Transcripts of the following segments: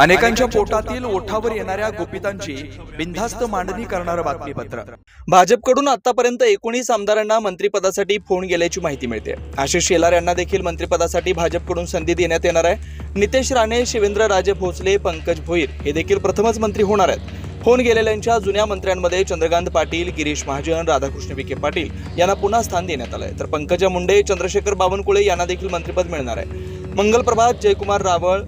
अनेकांच्या पोटातील ओठावर येणाऱ्या गोपितांची बिनधास्त मांडणी करणारं बातमीपत्र. भाजपकडून आतापर्यंत एकोणीस आमदारांना मंत्रिपदासाठी फोन गेल्याची माहिती मिळते. आशिष शेलार यांना देखील मंत्रिपदासाठी भाजपकडून संधी देण्यात येणार आहे. नितेश राणे शिवेंद्र राजे भोसले पंकज भोईर हे देखील प्रथमच मंत्री होणार आहेत. फोन गेलेल्यांच्या जुन्या मंत्र्यांमध्ये चंद्रकांत पाटील गिरीश महाजन राधाकृष्ण विखे पाटील यांना पुन्हा स्थान देण्यात आलंय. तर पंकजा मुंडे चंद्रशेखर बावनकुळे यांना देखील मंत्रिपद मिळणार आहे. मंगल प्रभात जयकुमार रावळ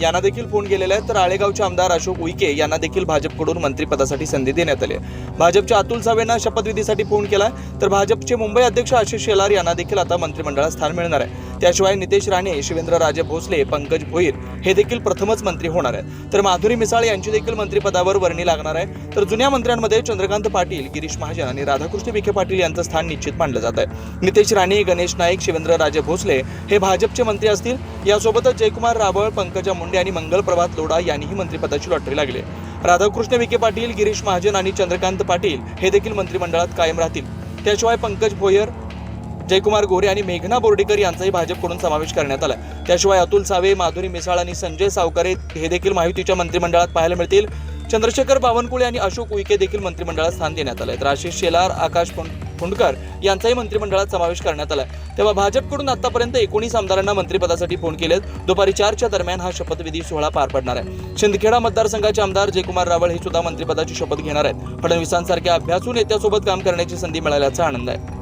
यांना देखील फोन केलेला आहे. तर आळेगावचे आमदार अशोक उईके यांना देखील भाजपकडून मंत्रिपदासाठी संधी देण्यात आली आहे. भाजपच्या अतुल सावेंना शपथविधीसाठी फोन केला तर भाजपचे मुंबई अध्यक्ष आशिष शेलार यांना देखील आता मंत्रिमंडळात स्थान मिळणार आहे. त्याशिवाय नितेश राणे शिवेंद्र राजे भोसले पंकज भोईर हे देखील प्रथमच मंत्री होणार आहेत. तर माधुरी मिसाळ यांची देखील मंत्रिपदावर वर्णी लागणार आहे. तर जुन्या मंत्र्यांमध्ये चंद्रकांत पाटील गिरीश महाजन आणि राधाकृष्ण विखे पाटील यांचं स्थान निश्चित मानलं जात आहे. नितेश राणे गणेश नाईक शिवेंद्र राजे भोसले हे भाजपचे मंत्री असतील. यासोबतच जयकुमार रावळ पंकजा मुंडे आणि मंगल प्रभात लोढा यांनीही मंत्रिपदाची लॉटरी लागली. राधाकृष्ण विखे पाटील गिरीश महाजन आणि चंद्रकांत पाटील हे देखील मंत्रिमंडळात कायम राहतील. त्याशिवाय पंकज भोयर जयकुमार गोरे आणि मेघना बोर्डीकर यांचाही भाजपकडून समावेश करण्यात आला. त्याशिवाय अतुल सावे माधुरी मिसाळ आणि संजय सावकारे हे देखील माहितीच्या मंत्रिमंडळात पाहायला मिळतील. चंद्रशेखर बावनकुळे आणि अशोक उईके देखील मंत्रिमंडळात स्थान देण्यात आलं तर आशिष शेलार आकाश फुं- फुंडकर यांचाही मंत्रिमंडळात समावेश करण्यात आलाय. तेव्हा भाजपकडून आतापर्यंत एकोणीस आमदारांना मंत्रिपदासाठी फोन केलेत. दुपारी चारच्या दरम्यान हा शपथविधी सोहळा पार पडणार आहे. शिंदखेडा मतदारसंघाचे आमदार जयकुमार रावळ हे सुद्धा मंत्रिपदाची शपथ घेणार आहेत. फडणवीसांसारख्या अभ्यासू नेत्यासोबत काम करण्याची संधी मिळाल्याचा आनंद आहे.